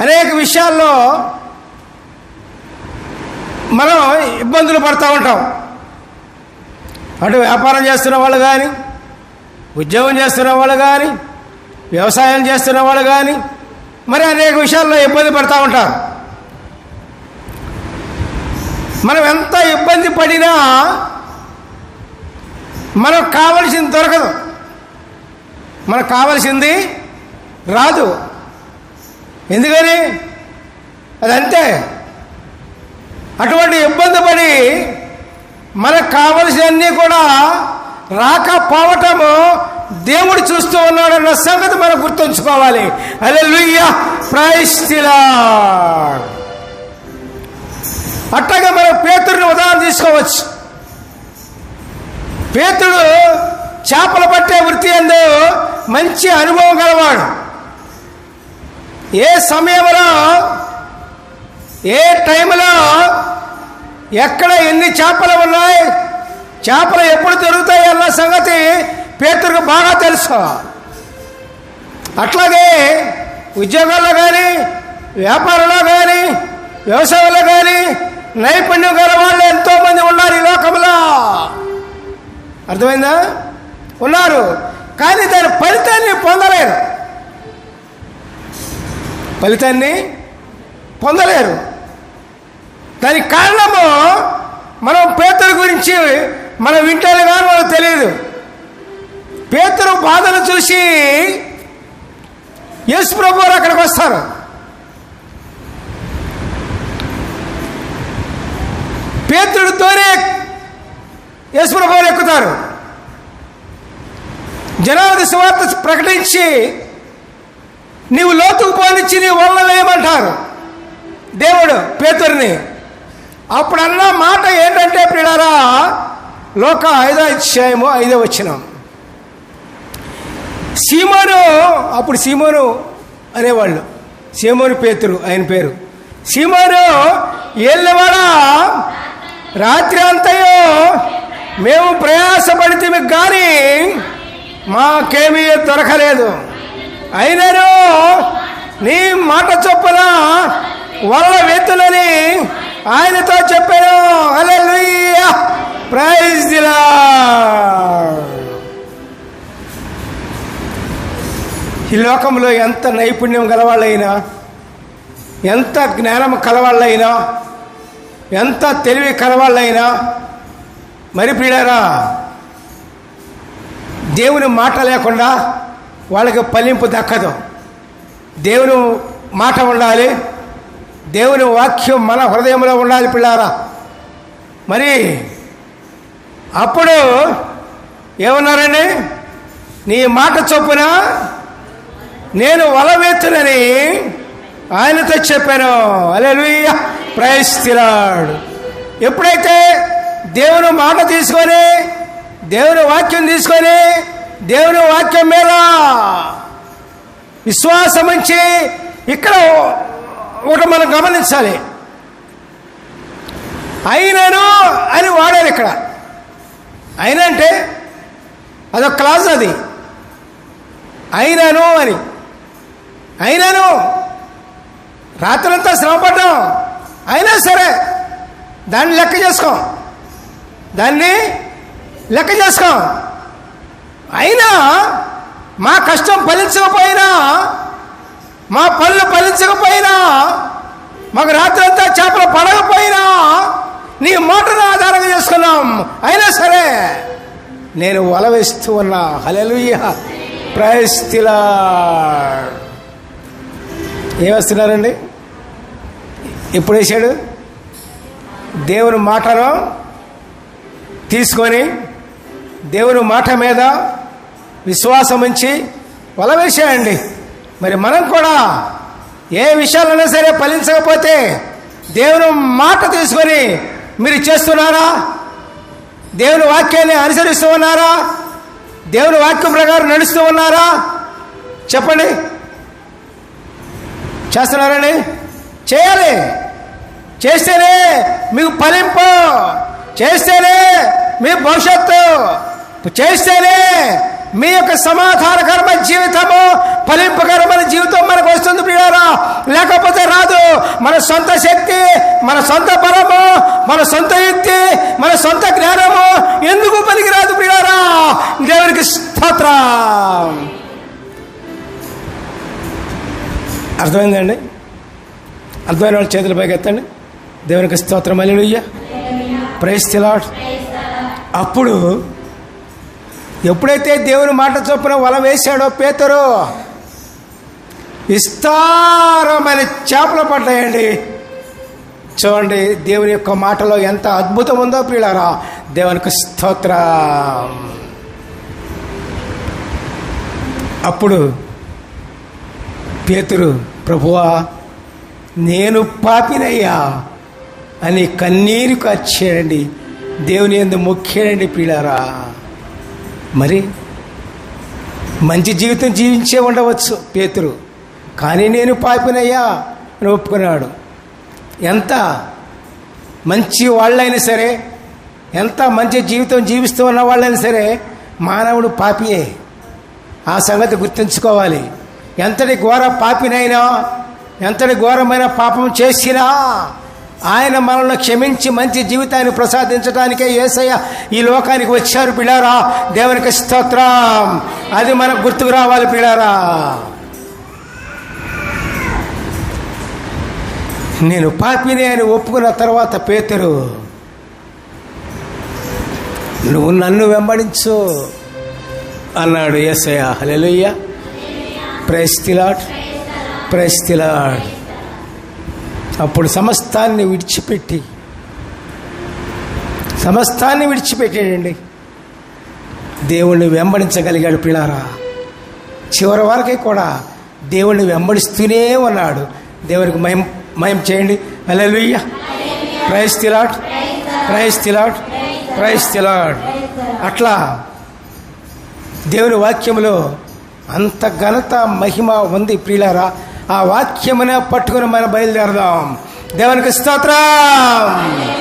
అనేక విషయాల్లో మనం ఇబ్బందులు పడుతూ ఉంటాం. అటు వ్యాపారం చేస్తున్న వాళ్ళు కానీ ఉద్యోగం చేస్తున్న వాళ్ళు కానీ వ్యవసాయం చేస్తున్న వాళ్ళు కానీ మరి అనేక విషయాల్లో ఇబ్బంది పడుతూ ఉంటారు మనం ఎంత ఇబ్బంది పడినా మనకు కావలసింది దొరకదు. మనకు కావలసింది రాదు. ఎందుకని? అదంతే. అటువంటి ఇబ్బంది పడి మనకు కావలసినవన్నీ కూడా రాకపోవటము దేవుడు చూస్తూ ఉన్నాడన్న సంగతి మనం గుర్తుంచుకోవాలి. అదే లుయ్య ప్రైస్తిలా అట్టగా మనం పేతుడిని ఉదాహరణ తీసుకోవచ్చు. పేతుడు చేపలు పట్టే వృత్తి ఎందు మంచి అనుభవం గలవాడు. ఏ సమయంలో ఏ టైంలో ఎక్కడ ఎన్ని చేపలు ఉన్నాయి చేపలు ఎప్పుడు దొరుకుతాయి అన్న సంగతి పేతుడికి బాగా తెలుసు. అట్లాగే ఉద్యోగాల్లో కానీ వ్యాపారంలో కానీ వ్యవసాయంలో కానీ నైపుణ్యం గల వాళ్ళు ఎంతోమంది ఉన్నారు ఈ లోకంలో. అర్థమైందా? ఉన్నారు. కానీ దాని ఫలితాన్ని పొందలేరు. ఫలితాన్ని పొందలేరు. దానికి కారణము మనం పేతుల గురించి మనం వింటారు కానీ మనకు తెలియదు పేతురు బాధలు చూసి యేసు ప్రభు అక్కడికి వస్తారు. పేతుడితోనే యేసు ప్రభు ఎక్కుతారు. జనాది సువార్త ప్రకటించి నీవు లోతుకు పోనిచ్చి నీ వల్ల వేయమంటారు. దేవుడు పేతుర్ని అప్పుడు అన్న మాట ఏంటంటే పిల్లరా లోక ఐదో అధ్యాయము ఐదో వచ్చిన సీమోను అప్పుడు సీమోను అనేవాళ్ళు. సీమోను పేతురు ఆయన పేరు. సీమోను ఏళ్ళవాడా? రాత్రి అంతయో మేము ప్రయాసపడితే కానీ మాకేమీ దొరకలేదు. అయినను నీ మాట చొప్పున వల్ల వెతులని ఆయనతో చెప్పాను. హల్లెలూయా. ప్రైజ్ దిలా ఈ లోకంలో ఎంత నైపుణ్యం గలవాళ్ళైనా ఎంత జ్ఞానం కలవాళ్ళైనా ఎంత తెలివి కలవాళ్ళైనా మరి ప్రియులారా దేవుని మాట లేకుండా వాళ్ళకి ఫలింపు దక్కదు. దేవుని మాట ఉండాలి. దేవుని వాక్యం మన హృదయంలో ఉండాలి పిల్లారా. మరి అప్పుడు ఏమన్నారండి? నీ మాట చొప్పున నేను వలవెత్తునని ఆయనతో చెప్పాను. అలెలుయ్య ప్రయస్తిరాడు ఎప్పుడైతే దేవుని మాట తీసుకొని దేవుని వాక్యం తీసుకొని దేవుని వాక్యం మీద విశ్వాసం ఉంచి ఇక్కడ ఒకటి మనం గమనించాలి. అయినను అని వాడారు ఇక్కడ. అయినా అంటే అదొక క్లాజ్ అది. అయినాను అని. అయినాను రాత్రంతా శ్రమపడ్డాం. అయినా సరే దాన్ని లెక్క చేసుకో. దాన్ని లెక్క చేసుకో. అయినా మా కష్టం ఫలించకపోయినా మా పనులు ఫలించకపోయినా మాకు రాత్రంతా చేపలు పడకపోయినా నీ మాటను ఆధారంగా చేసుకున్నాం. అయినా సరే నేను వల వేస్తూ ఉన్నా హలెలుయ్య ప్రయస్తిలా ఏమేస్తున్నారండి ఎప్పుడు వేసాడు దేవుని మాటను తీసుకొని దేవుని మాట మీద విశ్వాసం ఉంచి వలవేసేయండి. మరి మనం కూడా ఏ విషయాలైనా సరే ఫలించకపోతే దేవుని మాట తీసుకొని మీరు చేస్తున్నారా? దేవుని వాక్యాన్ని అనుసరిస్తూ ఉన్నారా? దేవుని వాక్యం ప్రకారం నడుస్తూ ఉన్నారా? చెప్పండి. చేస్తున్నారండి? చేయాలి. చేస్తేనే మీకు ఫలింపు. చేస్తేనే మీ భవిష్యత్తు. చేస్తేనే మీ యొక్క సమాధానకరమైన జీవితము ఫలింపకరమైన జీవితం మనకు వస్తుంది ప్రియారా లేకపోతే మన సొంత శక్తి మన సొంత బలము మన సొంత యుక్తి మన సొంత జ్ఞానము ఎందుకు పనికిరాదు ప్రియారా దేవునికి స్తోత్రం. అర్థమైందండి? అర్థమైన వాళ్ళ చేతుల పైకి ఎత్తండి దేవునికి స్తోత్రం. అల్లుయ్య ప్రైస్ తిలాడ్ అప్పుడు ఎప్పుడైతే దేవుని మాట చొప్పున వల వేశాడో పేతరు విస్తారమైన చేపలు పడ్డాయండి చూడండి దేవుని యొక్క మాటలో ఎంత అద్భుతం ఉందో పిల్లరా దేవునికి స్తోత్ర. అప్పుడు పేతురు ప్రభువా నేను పాపినయ్యా అని కన్నీరు వచ్చాడండి దేవుని ఎందు ముఖ్యండి పిల్లరా మరి మంచి జీవితం జీవించే ఉండవచ్చు పేతురు. కానీ నేను పాపినయ్యా అని ఒప్పుకున్నాడు. ఎంత మంచి వాళ్ళైనా సరే ఎంత మంచి జీవితం జీవిస్తూ ఉన్న వాళ్ళైనా సరే మానవుడు పాపియే. ఆ సంగతి గుర్తుంచుకోవాలి. ఎంతటి ఘోర పాపినైనా ఎంతటి ఘోరమైన పాపం చేసినా ఆయన మనల్ని క్షమించి మంచి జీవితాన్ని ప్రసాదించడానికే ఏసయ్య ఈ లోకానికి వచ్చారు పిల్లారా. దేవునికి స్తోత్రం. అది మనకు గుర్తుకు రావాలి పిల్లారా. నేను పాపిని అని ఒప్పుకున్న తర్వాత పేతురు నువ్వు నన్ను వెంబడించు అన్నాడు ఏసయ్య. హలెలుయ్య ప్రైస్తిలాడ్ ప్రైస్తిలాడ్ అప్పుడు సమస్తాన్ని విడిచిపెట్టి సమస్తాన్ని విడిచిపెట్టాడండి దేవుణ్ణి వెంబడించగలిగాడు పిల్లారా. చివరి వరకే కూడా దేవుణ్ణి వెంబడిస్తూనే ఉన్నాడు. దేవునికి మయం మయం చేయండి. Hallelujah praise the Lord praise the Lord praise the Lord అట్లా దేవుని వాక్యంలో అంత ఘనత మహిమ ఉంది ప్రియులారా ఆ వాక్యమున పట్టుకుని మనం బయలుదేరదాం. దేవునికి స్తోత్రం.